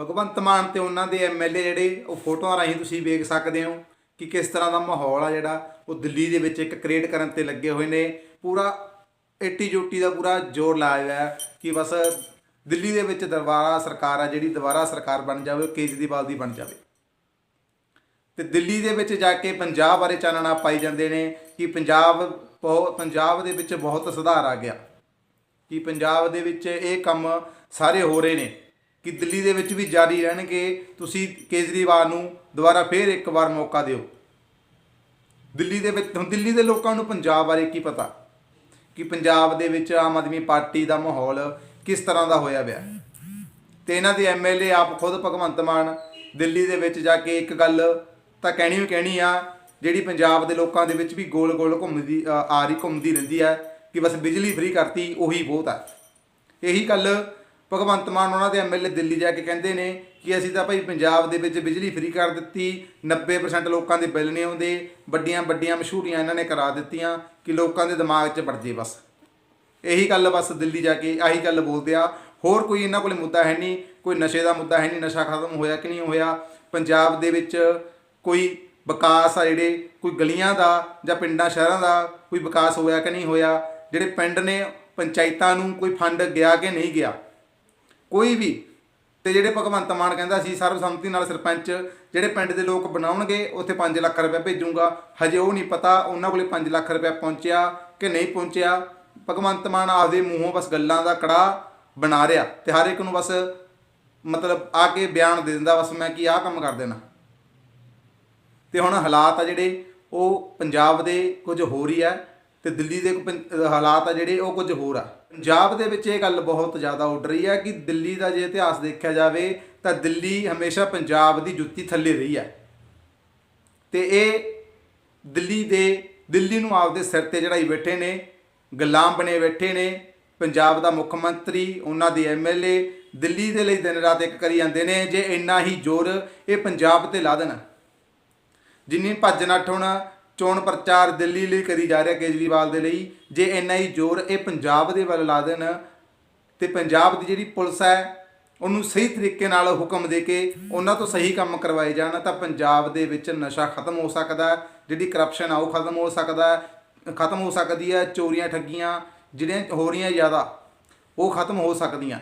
ਭਗਵੰਤ ਮਾਨ ਤੇ ਉਹਨਾਂ ਦੇ ਐਮਐਲਏ ਜਿਹੜੇ, ਉਹ ਫੋਟੋਆਂ ਰਾਹੀਂ ਤੁਸੀਂ ਵੇਖ ਸਕਦੇ ਹੋ ਕਿ ਕਿਸ ਤਰ੍ਹਾਂ ਦਾ ਮਾਹੌਲ ਆ ਜਿਹੜਾ, ਉਹ ਦਿੱਲੀ ਦੇ ਵਿੱਚ ਇੱਕ ਕ੍ਰੀਏਟ ਕਰਨ ਤੇ ਲੱਗੇ ਹੋਏ ਨੇ। ਪੂਰਾ ਏਟੀ ਜੋਟੀ ਦਾ ਪੂਰਾ ਜ਼ੋਰ ਲਾਇਆ ਹੋਇਆ ਕਿ ਬਸ ਦਿੱਲੀ ਦੇ ਵਿੱਚ ਦਰਬਾਰਾ ਸਰਕਾਰ ਆ, ਜਿਹੜੀ ਦੁਬਾਰਾ ਸਰਕਾਰ ਬਣ ਜਾਵੇ, ਉਹ ਕੇਜਰੀਵਾਲ ਦੀ ਬਣ ਜਾਵੇ। ਤੇ ਦਿੱਲੀ ਦੇ ਵਿੱਚ ਜਾ ਕੇ ਪੰਜਾਬ ਬਾਰੇ ਚਾਨਣਾ ਪਾਈ ਜਾਂਦੇ ਨੇ ਕਿ ਪੰਜਾਬ ਬਹੁਤ ਪੰਜਾਬ ਦੇ ਵਿੱਚ ਬਹੁਤ ਸੁਧਾਰ ਆ ਗਿਆ। ਕਿ ਪੰਜਾਬ ਦੇ ਵਿੱਚ ਇਹ ਕੰਮ ਸਾਰੇ ਹੋ ਰਹੇ ਨੇ। ਕਿ ਦਿੱਲੀ ਦੇ ਵਿੱਚ ਵੀ ਜਾਰੀ ਰਹਿਣਗੇ, ਤੁਸੀਂ ਕੇਜਰੀਵਾਲ ਨੂੰ ਦੁਬਾਰਾ ਫੇਰ ਇੱਕ ਵਾਰ ਮੌਕਾ ਦਿਓ। ਦਿੱਲੀ ਦੇ ਵਿੱਚ, ਹੁਣ ਦਿੱਲੀ ਦੇ ਲੋਕਾਂ ਨੂੰ ਪੰਜਾਬ ਬਾਰੇ ਕੀ ਪਤਾ? ਕਿ ਪੰਜਾਬ ਦੇ ਵਿੱਚ ਆਮ ਆਦਮੀ ਪਾਰਟੀ ਦਾ ਮਾਹੌਲ ਕਿਸ ਤਰ੍ਹਾਂ ਦਾ ਹੋਇਆ ਪਿਆ? ਤੇ ਇਹਨਾਂ ਦੇ ਐਮਐਲਏ ਆਪ ਖੁਦ ਭਗਵੰਤ ਮਾਨ ਦਿੱਲੀ ਦੇ ਵਿੱਚ ਜਾ ਕੇ ਇੱਕ ਗੱਲ ਤਾਂ ਕਹਿਣੀ ਹੀ ਕਹਿਣੀ ਆ, ਜਿਹੜੀ ਪੰਜਾਬ ਦੇ ਲੋਕਾਂ ਦੇ ਵਿੱਚ ਵੀ ਗੋਲ ਗੋਲ ਘੁੰਮਦੀ ਆ ਰਹੀ, ਘੁੰਮਦੀ ਰਹਿੰਦੀ ਹੈ ਕਿ ਬਸ ਬਿਜਲੀ ਫ੍ਰੀ ਕਰਤੀ, ਉਹੀ ਬਹੁਤ ਆ। ਇਹੀ ਗੱਲ ਭਗਵੰਤ ਮਾਨ ਉਹਨਾਂ ਦੇ ਐਮਐਲਏ ਦਿੱਲੀ ਜਾ ਕੇ ਕਹਿੰਦੇ ਨੇ ਕਿ ਅਸੀਂ ਤਾਂ ਭਾਈ ਪੰਜਾਬ ਦੇ ਵਿੱਚ ਬਿਜਲੀ ਫ੍ਰੀ ਕਰ ਦਿੱਤੀ 90% ਲੋਕਾਂ ਦੇ ਬਿੱਲ ਨਹੀਂ ਆਉਂਦੇ, ਵੱਡੀਆਂ ਵੱਡੀਆਂ ਮਸ਼ਹੂਰੀਆਂ ਇਹਨਾਂ ਨੇ ਕਰਾ ਦਿੱਤੀਆਂ ਕਿ ਲੋਕਾਂ ਦੇ ਦਿਮਾਗ 'ਚ ਵੜ ਜੇ ਬਸ। ਇਹੀ ਗੱਲ ਬਸ ਦਿੱਲੀ ਜਾ ਕੇ ਆਹੀ ਗੱਲ ਬੋਲਦੇ ਆ। ਹੋਰ ਕੋਈ ਇਹਨਾਂ ਕੋਲੇ ਮੁੱਦਾ ਹੈ ਨਹੀਂ, ਕੋਈ ਨਸ਼ੇ ਦਾ ਮੁੱਦਾ ਹੈ ਨਹੀਂ, ਨਸ਼ਾ ਖਤਮ ਹੋਇਆ ਕਿ ਨਹੀਂ ਹੋਇਆ। ਪੰਜਾਬ ਦੇ ਵਿੱਚ ਕੋਈ ਵਿਕਾਸ ਆ ਜਿਹੜੇ ਕੋਈ ਗਲੀਆਂ ਦਾ ਜਾਂ ਪਿੰਡਾਂ ਸ਼ਹਿਰਾਂ ਦਾ ਕੋਈ ਵਿਕਾਸ ਹੋਇਆ ਕਿ ਨਹੀਂ ਹੋਇਆ, ਜਿਹੜੇ ਪਿੰਡ ਨੇ ਪੰਚਾਇਤਾਂ ਨੂੰ ਕੋਈ ਫੰਡ ਗਿਆ ਕਿ ਨਹੀਂ ਗਿਆ ਕੋਈ ਵੀ ਤੇ ਜਿਹੜੇ ਭਗਵੰਤ ਮਾਨ ਕਹਿੰਦਾ ਸੀ, ਸਰਬਸੰਮਤੀ ਨਾਲ ਸਰਪੰਚ, ਜਿਹੜੇ ਪਿੰਡ ਦੇ ਲੋਕ ਬਣਾਉਣਗੇ, ਉੱਥੇ 5 ਲੱਖ ਰੁਪਏ ਭੇਜੂਗਾ। ਹਜੇ ਉਹ ਨਹੀਂ ਪਤਾ, ਉਹਨਾਂ ਕੋਲੇ 5 ਲੱਖ ਰੁਪਏ ਪਹੁੰਚਿਆ ਕਿ ਨਹੀਂ ਪਹੁੰਚਿਆ। ਭਗਵੰਤ ਮਾਨ ਆਪਦੇ ਮੂੰਹੋਂ ਬਸ ਗੱਲਾਂ ਦਾ ਕੜਾ ਬਣਾ ਰਿਹਾ ਤੇ ਹਰ ਇੱਕ ਨੂੰ ਬਸ ਮਤਲਬ ਆ ਕੇ ਬਿਆਨ ਦੇ ਦਿੰਦਾ, ਬਸ ਮੈਂ ਕੀ ਆਹ ਕੰਮ ਕਰ ਦੇਣਾ। ਤੇ ਹੁਣ ਹਾਲਾਤ ਆ ਜਿਹੜੇ, ਉਹ ਪੰਜਾਬ ਦੇ ਕੁਝ ਹੋਰ ਹੀ ਆ ਤੇ ਦਿੱਲੀ ਦੇ ਪੰ- ਹਾਲਾਤ ਆ ਜਿਹੜੇ, ਉਹ ਕੁਝ ਹੋਰ ਆ। ਪੰਜਾਬ ਦੇ ਵਿੱਚ ਇਹ ਗੱਲ ਬਹੁਤ ਜ਼ਿਆਦਾ ਉੱਡ ਰਹੀ ਹੈ ਕਿ ਦਿੱਲੀ ਦਾ ਜੇ ਇਤਿਹਾਸ ਦੇਖਿਆ ਜਾਵੇ ਤਾਂ ਦਿੱਲੀ ਹਮੇਸ਼ਾ ਪੰਜਾਬ ਦੀ ਜੁੱਤੀ ਥੱਲੇ ਰਹੀ ਹੈ। ਤੇ ਇਹ ਦਿੱਲੀ ਦੇ, ਦਿੱਲੀ ਨੂੰ ਆਪਦੇ ਸਿਰ ਤੇ ਚੜਾਈ ਬੈਠੇ ਨੇ, ਗੁਲਾਮ ਬਣੇ ਬੈਠੇ ਨੇ, ਪੰਜਾਬ ਦਾ ਮੁੱਖ ਮੰਤਰੀ, ਉਹਨਾਂ ਦੇ ਐਮਐਲਏ ਦਿੱਲੀ ਦੇ ਲਈ ਦਿਨ ਰਾਤ ਇੱਕ ਕਰੀ ਜਾਂਦੇ ਨੇ, ਜੇ ਇੰਨਾ ਹੀ ਜ਼ੋਰ ਇਹ ਪੰਜਾਬ ਤੇ ਲਾ ਦੇਣ। ਜਿੰਨੀ ਭੱਜ ਨੱਠ ਹੁਣ ਚੋਣ ਪ੍ਰਚਾਰ ਦਿੱਲੀ ਲਈ ਕਰੀ ਜਾ ਰਿਹਾ ਕੇਜਰੀਵਾਲ ਦੇ ਲਈ। ਜੇ ਇੰਨਾ ਹੀ ਜ਼ੋਰ ਇਹ ਪੰਜਾਬ ਦੇ ਵੱਲ ਲਾ ਦੇਣ ਤੇ ਪੰਜਾਬ ਦੀ ਜਿਹੜੀ ਪੁਲਿਸ ਹੈ, ਉਹਨੂੰ ਸਹੀ ਤਰੀਕੇ ਨਾਲ ਹੁਕਮ ਦੇ ਕੇ ਉਹਨਾਂ ਤੋਂ ਸਹੀ ਕੰਮ ਕਰਵਾਏ ਜਾਣ, ਤਾਂ ਪੰਜਾਬ ਦੇ ਵਿੱਚ ਨਸ਼ਾ ਖਤਮ ਹੋ ਸਕਦਾ ਜਿਹੜੀ ਕਰਪਸ਼ਨ ਆ ਉਹ ਖਤਮ ਹੋ ਸਕਦਾ ਖਤਮ ਹੋ ਸਕਦੀ ਹੈ, ਚੋਰੀਆਂ ਠੱਗੀਆਂ ਜਿਹੜੀਆਂ ਹੋ ਰਹੀਆਂ ਜ਼ਿਆਦਾ, ਉਹ ਖਤਮ ਹੋ ਸਕਦੀਆਂ।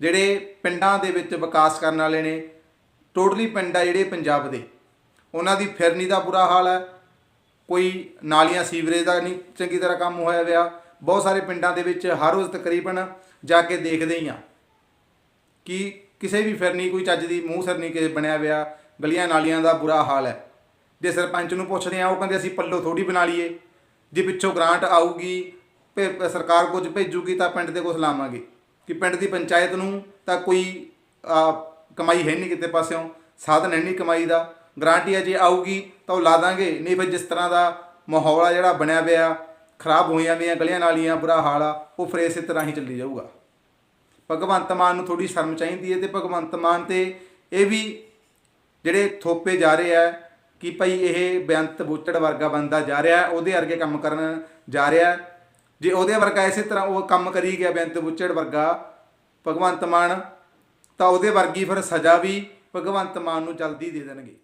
ਜਿਹੜੇ ਪਿੰਡਾਂ ਦੇ ਵਿੱਚ ਵਿਕਾਸ ਕਰਨ ਵਾਲੇ ਨੇ, ਟੋਟਲੀ ਪਿੰਡ ਆ ਜਿਹੜੇ ਪੰਜਾਬ ਦੇ। ਉਹਨਾਂ ਦੀ ਫਿਰਨੀ ਦਾ ਬੁਰਾ ਹਾਲ ਹੈ। ਕੋਈ ਨਾਲੀਆਂ ਸੀਵਰੇਜ ਦਾ ਨਹੀਂ ਚੰਗੀ ਤਰ੍ਹਾਂ ਕੰਮ ਹੋਇਆ ਹੋਇਆ ਬਹੁਤ ਸਾਰੇ ਪਿੰਡਾਂ ਦੇ ਵਿੱਚ ਹਰ ਰੋਜ਼ ਤਕਰੀਬਨ ਜਾ ਕੇ ਦੇਖਦੇ ਹੀ ਆ ਕਿ ਕਿਸੇ ਵੀ ਫਿਰਨੀ ਕੋਈ ਚੱਜ ਦੀ ਮੂੰਹ ਸਿਰ ਨਹੀਂ ਕਿਸੇ ਬਣਿਆ ਹੋਇਆ ਗਲੀਆਂ ਨਾਲੀਆਂ ਦਾ ਬੁਰਾ ਹਾਲ ਹੈ। ਜੇ ਸਰਪੰਚ ਨੂੰ ਪੁੱਛਦੇ ਆ, ਉਹ ਕਹਿੰਦੇ ਅਸੀਂ ਪੱਲੋ ਥੋੜੀ ਬਣਾ ਲਈਏ। ਜੇ ਪਿੱਛੋਂ ਗ੍ਰਾਂਟ ਆਊਗੀ, ਭੇ- ਸਰਕਾਰ ਕੁਝ ਭੇਜੂਗੀ ਤਾਂ ਪਿੰਡ ਦੇ ਕੁਝ ਲਾਵਾਂਗੇ। ਕਿ ਪਿੰਡ ਦੀ ਪੰਚਾਇਤ ਨੂੰ ਤਾਂ ਕੋਈ ਕਮਾਈ ਹੈ ਨਹੀਂ ਕਿਤੇ ਪਾਸਿਓਂ। ਸਾਧਨ ਹੈ ਨਹੀਂ ਕਮਾਈ ਦਾ। ਗ੍ਰਾਂਟ ਹੀ ਆ ਜੇ ਆਊਗੀ ਤਾਂ ਉਹ ਲਾ ਦਾਂਗੇ। ਨਹੀਂ ਫਿਰ ਜਿਸ ਤਰ੍ਹਾਂ ਦਾ ਮਾਹੌਲ ਆ ਜਿਹੜਾ ਬਣਿਆ ਪਿਆ, ਖਰਾਬ ਹੋਈਆਂ ਵੀਆਂ ਗਲੀਆਂ ਨਾਲੀਆਂ, ਬੁਰਾ ਹਾਲ ਆ, ਉਹ ਫਿਰ ਇਸੇ ਤਰ੍ਹਾਂ ਹੀ ਚੱਲੀ ਜਾਊਗਾ। ਭਗਵੰਤ ਮਾਨ ਨੂੰ ਥੋੜੀ ਸ਼ਰਮ ਚਾਹੀਦੀ ਹੈ ਤੇ ਭਗਵੰਤ ਮਾਨ ਤੇ ਇਹ ਵੀ ਜਿਹੜੇ ਥੋਪੇ ਜਾ ਰਹੇ ਆ ਕਿ ਭਾਈ ਇਹ ਬੇਅੰਤ ਬੁੱਚੜ ਵਰਗਾ ਬੰਦਾ ਜਾ ਰਿਹਾ, ਉਹਦੇ ਵਰਗੇ ਕੰਮ ਕਰਨ ਜਾ ਰਿਹਾ। ਜੇ ਉਹਦੇ ਵਰਗਾ ਇਸੇ ਤਰ੍ਹਾਂ ਉਹ ਕੰਮ ਕਰੀ ਗਿਆ ਬੇਅੰਤ ਬੁੱਚੜ ਵਰਗਾ ਭਗਵੰਤ ਮਾਨ, ਤਾਂ ਉਹਦੇ ਵਰਗੀ ਫਿਰ ਸਜ਼ਾ ਵੀ ਭਗਵੰਤ ਮਾਨ ਨੂੰ ਜਲਦੀ ਦੇ ਦੇਣਗੇ।